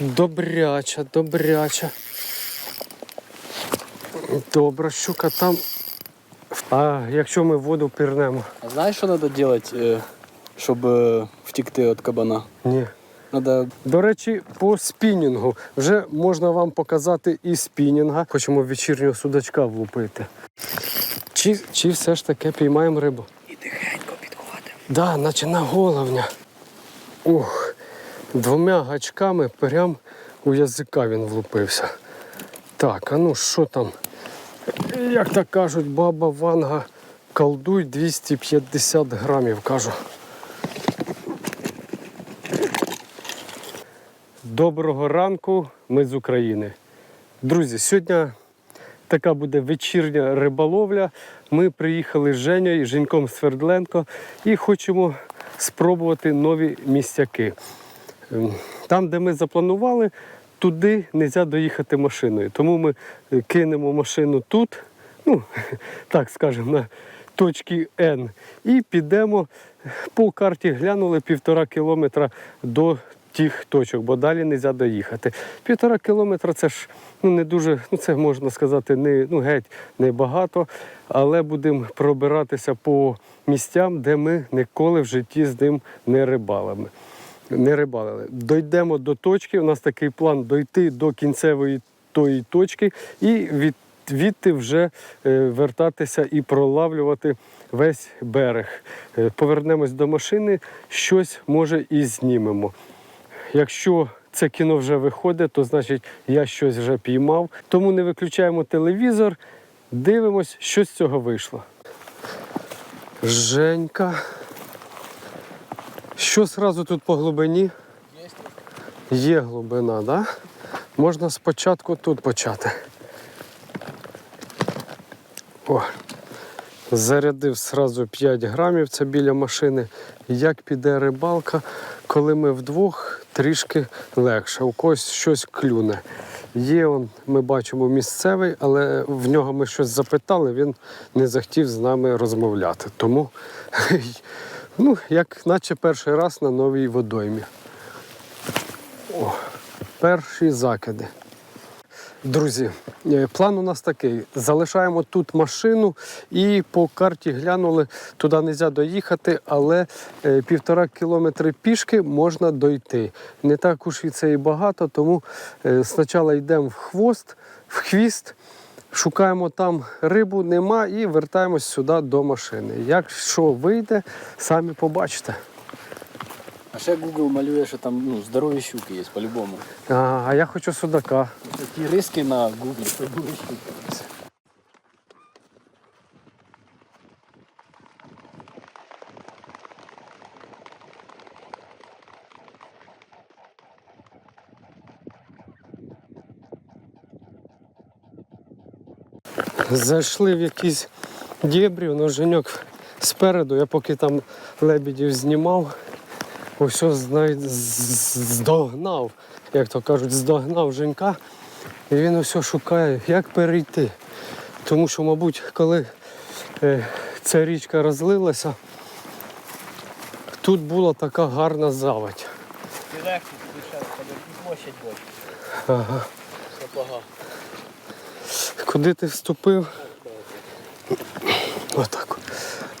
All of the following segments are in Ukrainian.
Добряча, добряча. Добра щука там. А якщо ми воду пірнемо? А знаєш, що треба робити, щоб е, втекти від кабана? Ні. Треба До речі, по спінінгу. Вже можна вам показати і спінінга. Хочемо вечірнього судачка влупити. Чи, чи все ж таки піймаємо рибу? і тихенько підходимо. Да, наче на головня. Ух, двома гачками прям у язика він влупився. Так, а ну що там? Як так кажуть, баба Ванга, колдуй 250 грамів, кажу. Доброго ранку, ми з України. Друзі, сьогодні така буде вечірня риболовля. Ми приїхали з Женєю, Женьком Свердленко і хочемо спробувати нові місцяки. Там, де ми запланували, туди не можна доїхати машиною. Тому ми е, кинемо машину тут, ну, так скажемо, на точці Н, і підемо по карті глянули півтора кілометра до тих точок, бо далі не можна доїхати. Півтора кілометра це ж ну, не дуже, ну це можна сказати, не, ну, геть не багато, але будемо пробиратися по місцям, де ми ніколи в житті з ним не рибалимо. Не рибалили. Дойдемо до точки. У нас такий план дойти до кінцевої тої точки і від, відти вже е, вертатися і пролавлювати весь берег. Е, повернемось до машини, щось може і знімемо. Якщо це кіно вже виходить, то значить я щось вже піймав. Тому не виключаємо телевізор, дивимось, що з цього вийшло. Женька. Що зразу тут по глибині? Є глибина? Да? Можна спочатку тут почати. О, зарядив зразу 5 грамів, це біля машини. Як піде рибалка, коли ми вдвох трішки легше, у когось щось клюне. Є он, ми бачимо місцевий, але в нього ми щось запитали, він не захотів з нами розмовляти. Тому, ну, як наче перший раз на новій водоймі. О, перші закиди. Друзі, е, план у нас такий: залишаємо тут машину і по карті глянули, туди не можна доїхати, але е, півтора кілометри пішки можна дойти. Не так уж і це і багато, тому е, спочатку йдемо в хвост, в хвіст, шукаємо там рибу, нема, і вертаємось сюди до машини. Якщо вийде, самі побачите. А ще Google малює, що там ну, здорові щуки є по-любому. А, а я хочу судака. Такі риски на Google, здорові щуки. Зайшли в якісь дєбрі, воно Женьок спереду, я поки там лебедів знімав, ось здогнав, як то кажуть, здогнав Женька. І він ось шукає, як перейти. Тому що, мабуть, коли е, ця річка розлилася, тут була така гарна заводь. І легше площадь. Ага. Сапога. Куди ти вступив? Отак.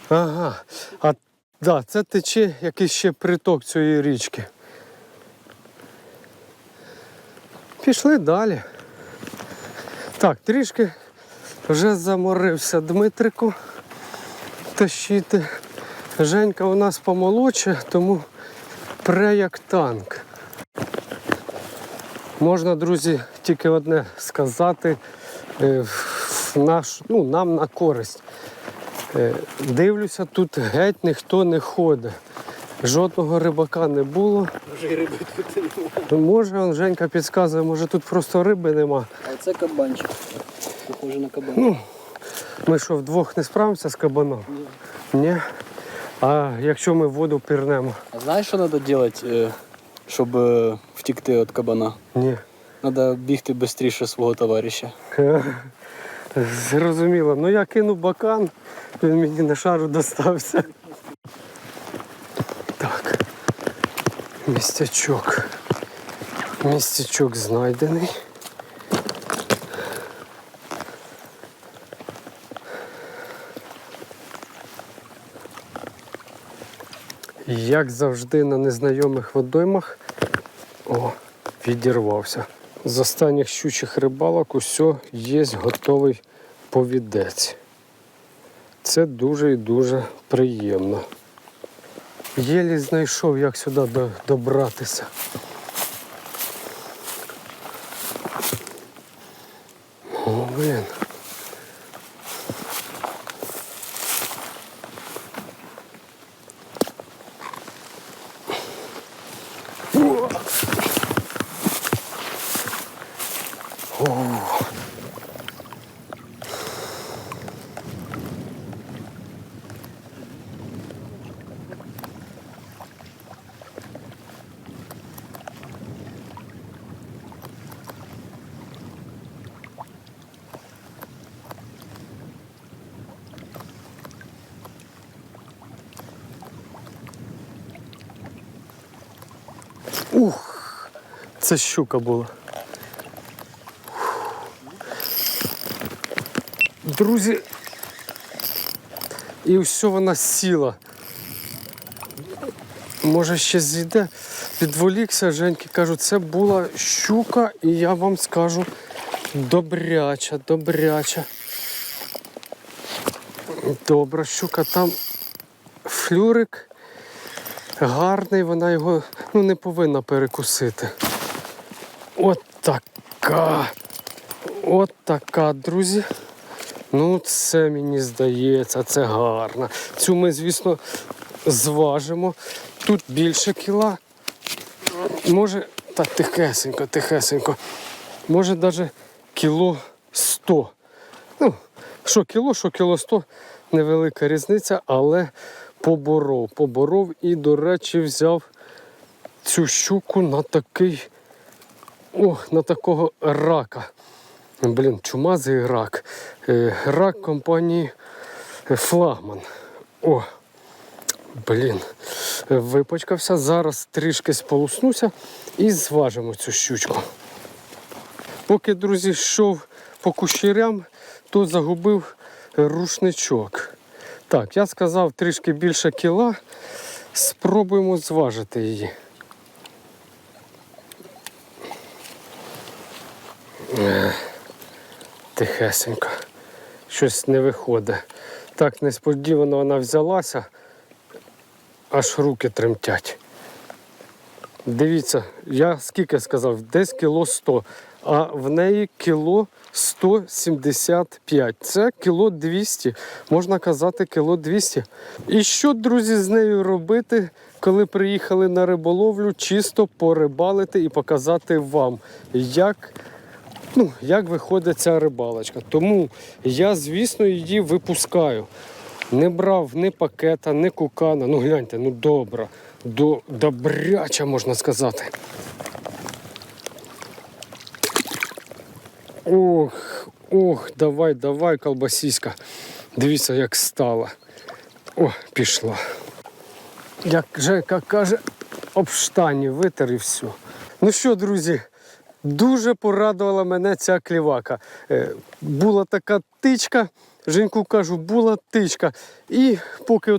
Ага. А да, це тече якийсь ще приток цієї річки. Пішли далі. Так, трішки вже заморився Дмитрику тащити. Женька у нас помолодше, тому пре як танк. Можна, друзі, тільки одне сказати наш, ну, нам на користь. Е, Дивлюся, тут геть ніхто не ходить. Жодного рибака не було. Вже і риби тут немає. Може, он Женька підказує, може тут просто риби нема. А це кабанчик. Похоже на кабан. Ну, Ми що, вдвох не справимося з кабаном? Ні. А якщо ми воду пірнемо? А знаєш, що треба робити, щоб е, втекти від кабана? Ні. Треба бігти швидше свого товариша. Зрозуміло. Ну я кинув бакан, він мені на шару достався. Так. Містячок. Містечок знайдений. Як завжди на незнайомих водоймах, о, відірвався. З останніх щучих рибалок усе є готовий повідець. Це дуже і дуже приємно. Єлі знайшов, як сюди добратися. О, блін. Ух, це щука була. Друзі, і все вона сіла. Може ще зійде. Підволікся, Женьки кажу, це була щука, і я вам скажу добряча, добряча. Добра щука, там флюрик гарний, вона його ну, не повинна перекусити. От така. От така, друзі. Ну, це мені здається, це гарно. Цю ми, звісно, зважимо. Тут більше кіла. Може, та тихесенько, тихесенько. Може навіть кіло 100. Ну, що кіло, що кіло 100, невелика різниця, але поборов. Поборов і, до речі, взяв цю щуку на такий. О, на такого рака. Блін, чумазий рак. Е, Рак компанії е, Флагман. О, блін. Е, Випачкався. Зараз трішки сполоснуся і зважимо цю щучку. Поки, друзі, йшов по кущерям, то загубив рушничок. Так, я сказав трішки більше кіла. Спробуємо зважити її. Е, Тихесенько. Щось не виходить. Так несподівано вона взялася, аж руки тремтять. Дивіться, я скільки сказав, десь кіло 100, а в неї кіло 175. Це кіло 200, можна казати, кіло 200. І що, друзі, з нею робити, коли приїхали на риболовлю, чисто порибалити і показати вам, як ну, як виходить ця рибалочка. Тому я, звісно, її випускаю. Не брав ні пакета, ні кукана. Ну гляньте, ну добра, до, добряча, можна сказати. Ох, ох, давай, давай, колбасіська. Дивіться, як стала. О, пішла. Як Жека каже, об штані витер і все. Ну що, друзі, дуже порадувала мене ця клівака. Е, була така тичка, Женьку кажу, була тичка. І поки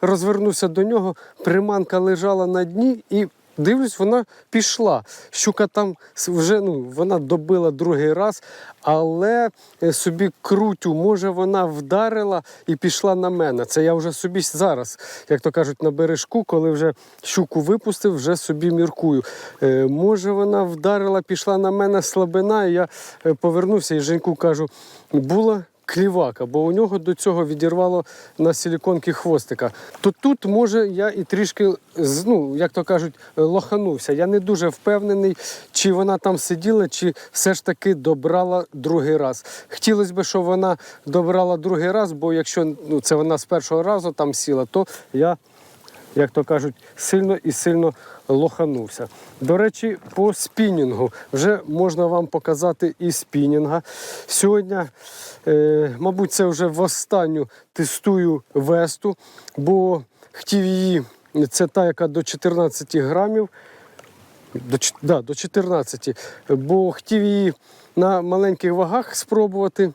розвернувся до нього, приманка лежала на дні і. Дивлюсь, вона пішла. Щука там вже ну, вона добила другий раз, але е, собі крутю, може, вона вдарила і пішла на мене. Це я вже собі зараз, як то кажуть, на бережку, коли вже щуку випустив, вже собі міркую. Е, може, вона вдарила, пішла на мене слабина, і я е, повернувся і Женьку кажу, була клівака, бо у нього до цього відірвало на силіконки хвостика. То тут, може, я і трішки, ну, як то кажуть, лоханувся. Я не дуже впевнений, чи вона там сиділа, чи все ж таки добрала другий раз. Хотілося б, щоб вона добрала другий раз, бо якщо ну, це вона з першого разу там сіла, то я як то кажуть, сильно і сильно лоханувся. До речі, по спінінгу вже можна вам показати і спінінга. Сьогодні, е, мабуть, це вже в останню тестую весту, бо хотів її, це та, яка до 14 грамів. До, да, до 14. Бо хотів її на маленьких вагах спробувати.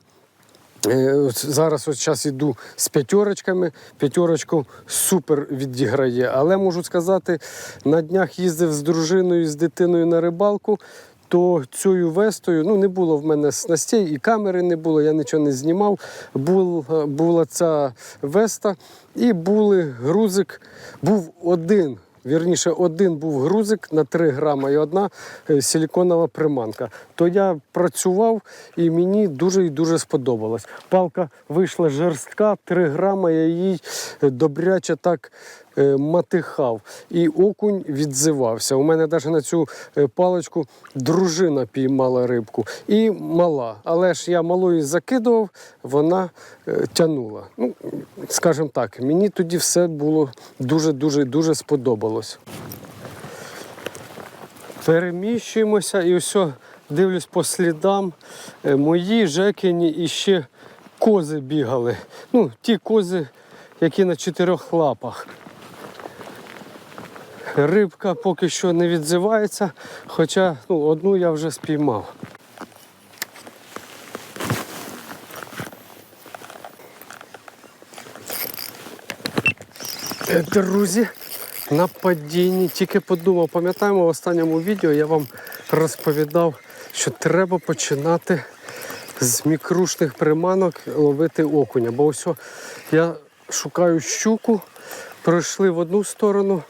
Е, Зараз от час іду з п'ятерочками. П'ятерочку супер відіграє. Але можу сказати, на днях їздив з дружиною, з дитиною на рибалку. То цією вестою ну не було в мене снастей і камери не було, я нічого не знімав. Бул, е, була ця веста, і були грузик. Був один Вірніше, один був грузик на 3 грама і одна е, силіконова приманка. То я працював і мені дуже і дуже сподобалось. Палка вийшла жорстка, 3 грама, я їй е, добряче так матихав. І окунь відзивався. У мене навіть на цю е, паличку дружина піймала рибку. І мала. Але ж я малої закидував, вона е, тянула. Ну, скажімо так, мені тоді все було дуже-дуже дуже сподобалось. Переміщуємося і ось дивлюсь по слідам. Е, Мої жекині і ще кози бігали. Ну, ті кози, які на чотирьох лапах. Рибка поки що не відзивається, хоча ну, одну я вже спіймав. Е, Друзі, на падінні тільки подумав, пам'ятаємо в останньому відео я вам розповідав, що треба починати з мікрушних приманок ловити окуня. Бо ось я шукаю щуку, пройшли в одну сторону,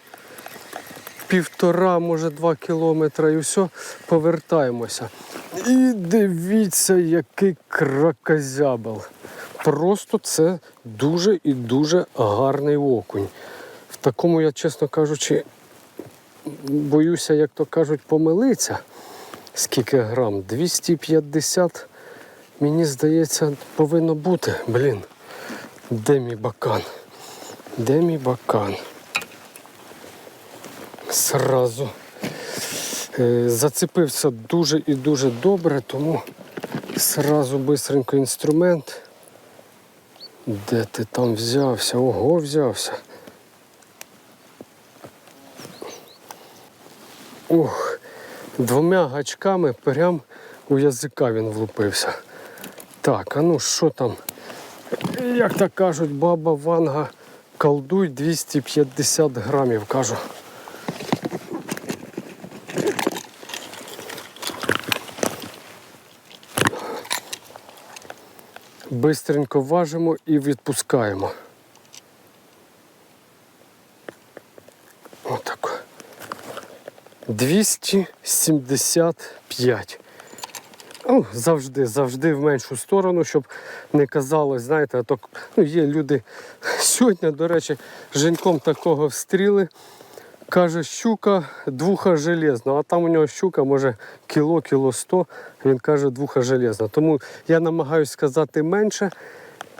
півтора, може два кілометри, і все, повертаємося. І дивіться, який кракозябел. Просто це дуже і дуже гарний окунь. В такому я, чесно кажучи, боюся, як то кажуть, помилитися. Скільки грам? 250, мені здається, повинно бути. Блін. Де мій бакан? Де мій бакан? Сразу е, зацепився дуже і дуже добре, тому сразу бистренько інструмент. Де ти там взявся? Ого, взявся. Ух, двома гачками прям у язика він влупився. Так, а ну що там? Як так кажуть, баба Ванга, колдуй 250 грамів, кажу. Бистренько важимо і відпускаємо. Отак. 275. Ну, завжди, завжди в меншу сторону, щоб не казалось, знаєте, а то ну, є люди. Сьогодні, до речі, женьком такого встріли. Каже, щука двуха железна, а там у нього щука може кіло, кіло сто. Він каже, двуха железна. Тому я намагаюся сказати менше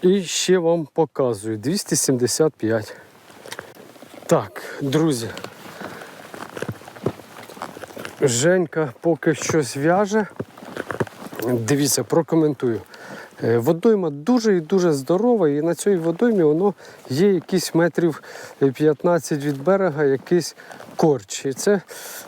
і ще вам показую. 275. Так, друзі. Женька поки щось в'яже. Дивіться, прокоментую. Е, Водойма дуже і дуже здорова, і на цій водоймі воно є якісь метрів 15 від берега, якийсь корч. І це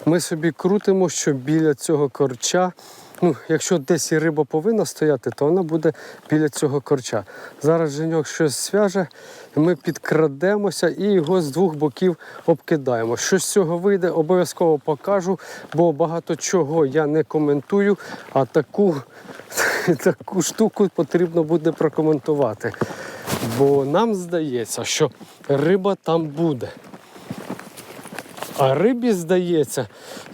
ми собі крутимо, що біля цього корча, ну, якщо десь і риба повинна стояти, то вона буде біля цього корча. Зараз Женьок щось свяже, ми підкрадемося і його з двох боків обкидаємо. Що з цього вийде, обов'язково покажу, бо багато чого я не коментую, а таку, таку штуку потрібно буде прокоментувати. Бо нам здається, що риба там буде. А рибі здається,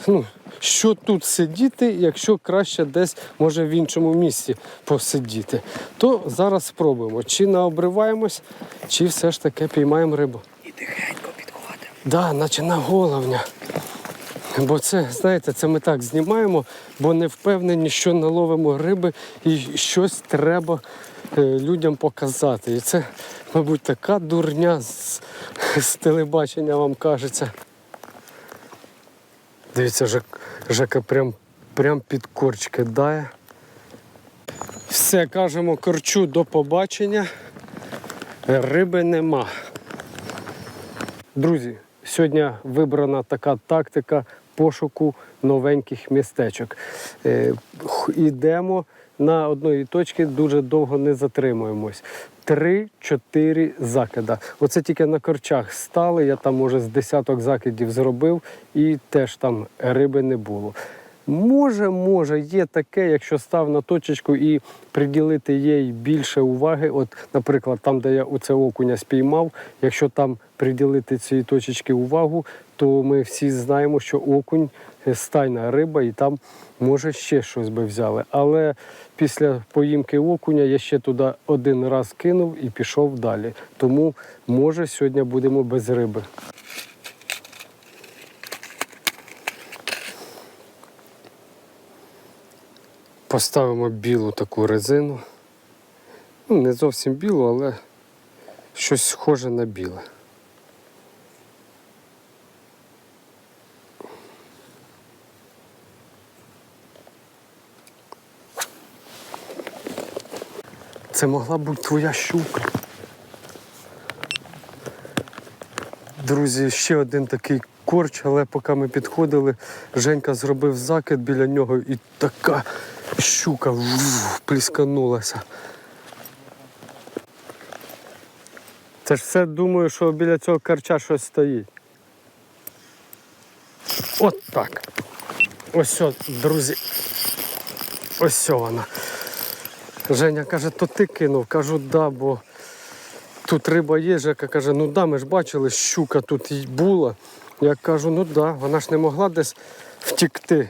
ну, що тут сидіти, якщо краще десь може в іншому місці посидіти. То зараз спробуємо, чи наобриваємось, чи все ж таки піймаємо рибу. І тихенько підходимо. Да, наче на головня. Бо це, знаєте, це ми так знімаємо, бо не впевнені, що наловимо риби і щось треба е, людям показати. І це, мабуть, така дурня з, з телебачення вам кажеться. Дивіться, Жак, Жака прям, прям під корч кидає. Все, кажемо корчу до побачення. Риби нема. Друзі, сьогодні вибрана така тактика пошуку новеньких містечок. Е, х- Ідемо на одної точки, дуже довго не затримуємось. Три-чотири закида. Оце тільки на корчах стали. Я там, може, з десяток закидів зробив, і теж там риби не було. Може, може, є таке, якщо став на точечку і приділити їй більше уваги. От, наприклад, там, де я у це окуня спіймав, якщо там приділити цій точечці увагу, то ми всі знаємо, що окунь е, стайна риба, і там може ще щось би взяли. Але після поїмки окуня я ще туди один раз кинув і пішов далі. Тому може сьогодні будемо без риби. Поставимо білу таку резину. Ну, не зовсім білу, але щось схоже на біле. Це могла бути твоя щука. Друзі, ще один такий корч, але поки ми підходили, Женька зробив закид біля нього і така щука плісканулася. Це ж все думаю, що біля цього карча щось стоїть. От так. Ось, друзі. Ось вона. Женя каже, то ти кинув. Кажу, да, бо тут риба є. Жека каже, ну да, ми ж бачили, щука тут була. Я кажу, ну да, вона ж не могла десь втікти,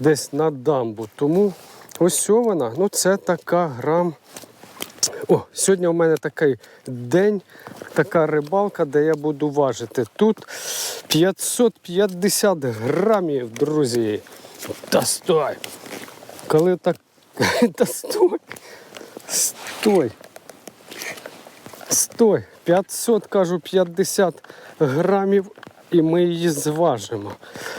десь на дамбу. Тому ось вона. Ну це така грам. О, сьогодні у мене такий день, така рибалка, де я буду важити. Тут 550 грамів, друзі. Та стой! Коли так. Та стой! Стой! Стой! 500, кажу, 50 грамів і ми її зважимо.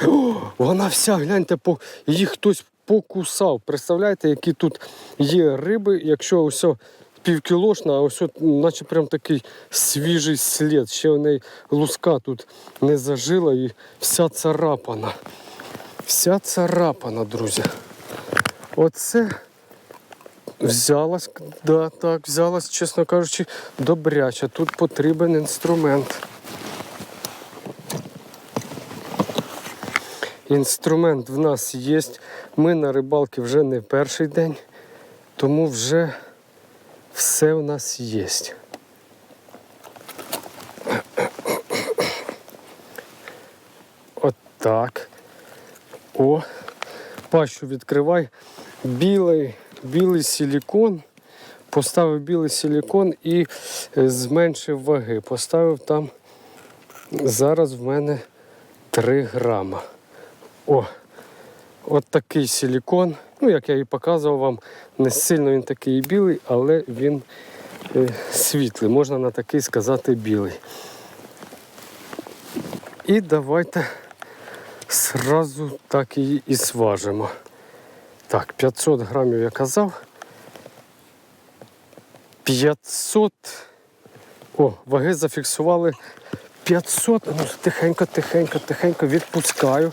О, вона вся, гляньте, по... її хтось покусав. Представляєте, які тут є риби, якщо ось півкілошна, а ось, наче прям такий свіжий слід. Ще в неї луска тут не зажила і вся царапана. Вся царапана, друзі. Оце взялась, да, так, взялась, чесно кажучи, добряче. Тут потрібен інструмент. Інструмент в нас є. Ми на рибалці вже не перший день, тому вже все в нас є. От так. О, пащу відкривай. Білий, білий силікон. Поставив білий силікон і е, зменшив ваги. Поставив там зараз в мене 3 грама. О, от такий силікон. Ну, як я і показував вам, не сильно він такий білий, але він е, світлий. Можна на такий сказати білий. І давайте сразу так її і сважимо. Так, 500 грамів я казав. 500. О, ваги зафіксували 500. Ну, тихенько, тихенько, тихенько відпускаю.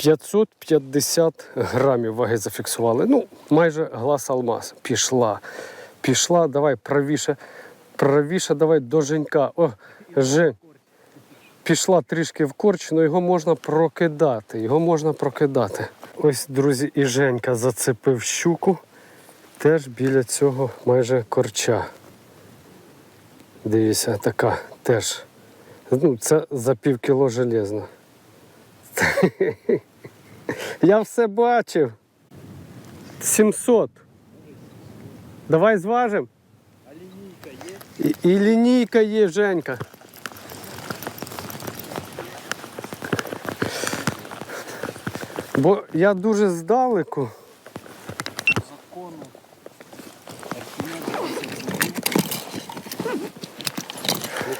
550 грамів ваги зафіксували. Ну, майже глаз алмаз. Пішла. Пішла, давай правіше. Правіше, давай до Женька. О, Жень. Пішла трішки в корч, але його можна прокидати. Його можна прокидати. Ось, друзі, і Женька зацепив щуку теж біля цього майже корча. Дивіться, така теж. Ну, це за пів кіло железно. Я все бачив. 700. Давай зважимо. А линейка есть? І, і лінійка є, Женька. Бо я дуже здалеку. Закону.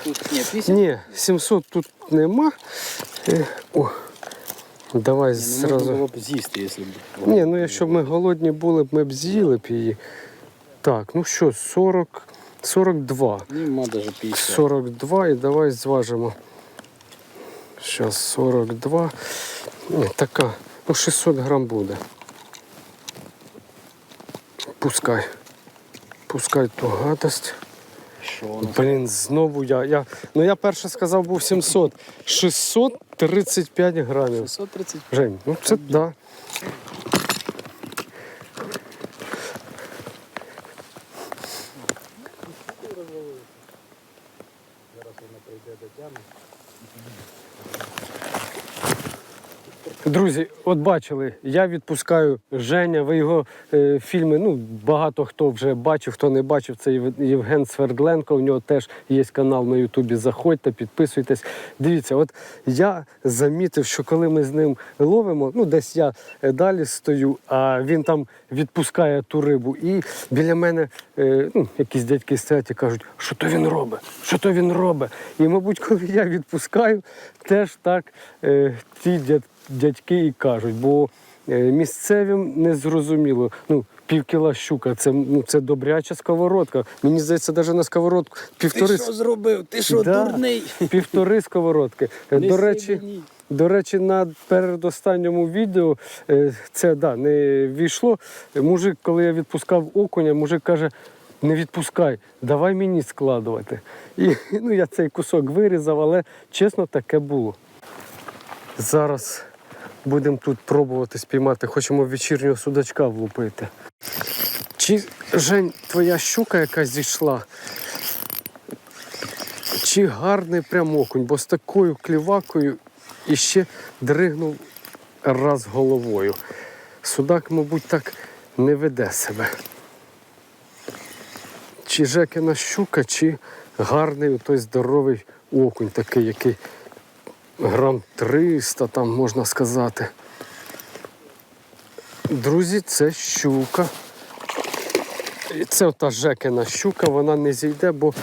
Тут? Ні, 700 тут нема. Е, О, давай Не, ну, можно зразу. было бы з'їсти, если бы. Ні, ну якщо б ми голодні були б, ми б з'їли б її. Так, ну що, 40, 42. Нема даже 50. 42 і давай зважимо. Зараз 42. Ні, така. Ну, 600 грам буде. Пускай. Пускай ту гадость. Що воно? Блін, знову я. я. Ну я перше сказав був 700. 635 грамів. 635. Жень, ну це так. Да. Друзі, от бачили, я відпускаю Женя. Ви його е, фільми. Ну багато хто вже бачив, хто не бачив. Це Євген Свердленко. У нього теж є канал на Ютубі. Заходьте, підписуйтесь. Дивіться, от я замітив, що коли ми з ним ловимо, ну десь я е, далі стою, а він там відпускає ту рибу. І біля мене е, ну, якісь дядьки стоять і кажуть, що то він робить, що то він робить. І, мабуть, коли я відпускаю, теж так е, ті дядьки дядьки і кажуть, бо е, місцевим не зрозуміло. Ну, пів кіла щука, це, ну, це добряча сковородка. Мені здається, навіть на сковородку півтори, Ти що зробив? Ти що, Да. дурний? півтори сковородки. Е, Не До речі, до речі, на передостанньому відео е, це да, не війшло. Мужик, коли я відпускав окуня, мужик каже. Не відпускай, давай мені складувати. І ну, я цей кусок вирізав, але чесно, таке було. Зараз будемо тут пробувати спіймати. Хочемо вечірнього судачка влупити. Чи, Жень, твоя щука якась зійшла? Чи гарний прям окунь, бо з такою клівакою і ще дригнув раз головою. Судак, мабуть, так не веде себе. Чи Жекина щука, чи гарний той здоровий окунь, такий, який грам 300, там можна сказати. Друзі, це щука. І це ота Жекина щука, вона не зійде, бо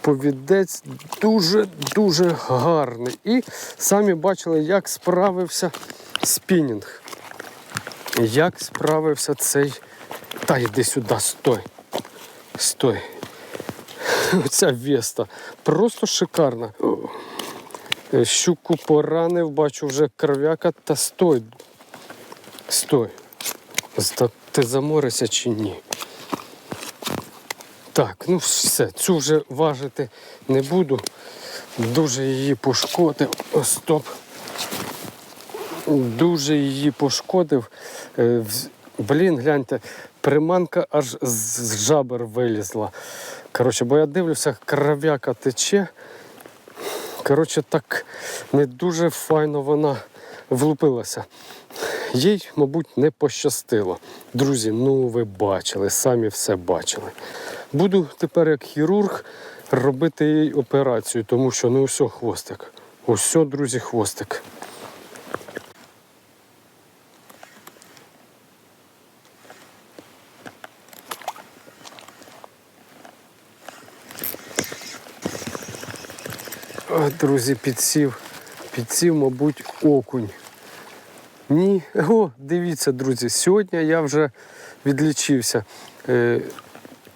повідець дуже-дуже гарний. І самі бачили, як справився спінінг. Як справився цей. Та йди сюди, стой. Стой. Оця веста. Просто шикарна. Е, Щуку поранив, бачу вже кров'яка. Та стой. Стой. Ти заморишся чи ні? Так, ну все, цю вже важити не буду. Дуже її пошкодив. О, стоп. Дуже її пошкодив. Е, Блін, гляньте, приманка аж з жабер вилізла. Коротше, бо я дивлюся, кров'яка тече. Коротше, так не дуже файно вона влупилася. Їй, мабуть, не пощастило. Друзі, ну ви бачили, самі все бачили. Буду тепер як хірург робити їй операцію, тому що ну усьо хвостик. Усьо, друзі, хвостик. Друзі, підсів. Підсів, мабуть, окунь. Ні. О, дивіться, друзі, сьогодні я вже відлічився. Е,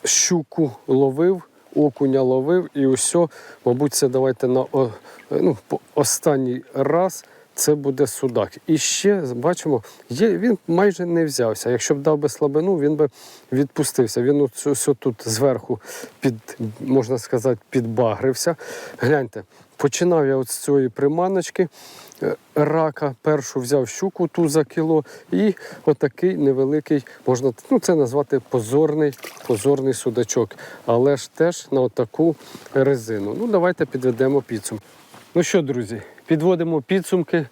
щуку ловив, окуня ловив і усе, мабуть, це давайте на о, ну, останній раз. Це буде судак. І ще бачимо, є, він майже не взявся. Якщо б дав би слабину, він би відпустився. Він ось, тут зверху під, можна сказати, підбагрився. Гляньте, починав я от з цієї приманочки е, рака. Першу взяв щуку ту за кіло, і отакий невеликий, можна ну, це назвати позорний, позорний судачок. Але ж теж на отаку резину. Ну, давайте підведемо підсумки. Ну що, друзі, підводимо підсумки.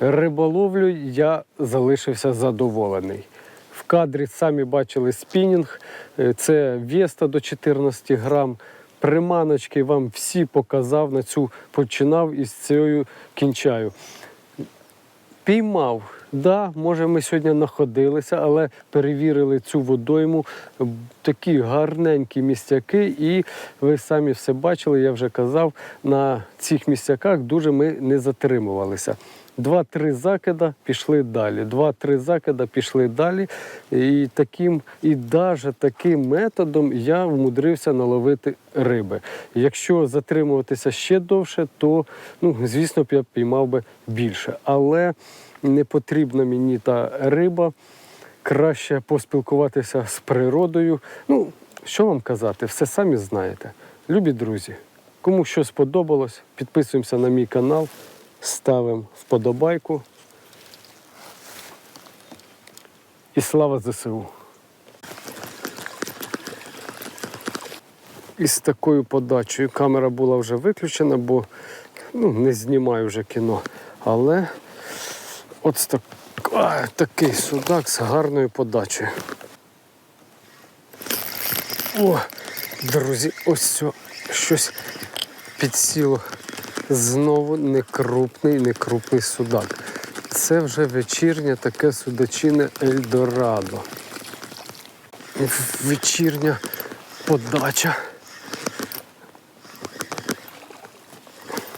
Риболовлю я залишився задоволений. В кадрі самі бачили спінінг, Е, це Веста до 14 грам. Приманочки вам всі показав, на цю починав і з цією кінчаю. Піймав. Да, може, ми сьогодні знаходилися, але перевірили цю водойму. Такі гарненькі містяки, і ви самі все бачили, я вже казав, на цих містяках дуже ми не затримувалися. Два-три закида пішли далі. Два-три закида пішли далі. І таким, і навіть таким методом я вмудрився наловити риби. Якщо затримуватися ще довше, то ну, звісно б я піймав би більше. Але не потрібна мені та риба. Краще поспілкуватися з природою. Ну, що вам казати, все самі знаєте. Любі друзі, кому що сподобалось, підписуємося на мій канал, ставимо вподобайку. І слава ЗСУ! І з такою подачею камера була вже виключена, бо ну, не знімаю вже кіно. Але от так... а, такий судак з гарною подачею. О, друзі, ось цьо- щось підсіло. Знову некрупний, некрупний судак. Це вже вечірнє таке судачине Ельдорадо. Вечірня подача.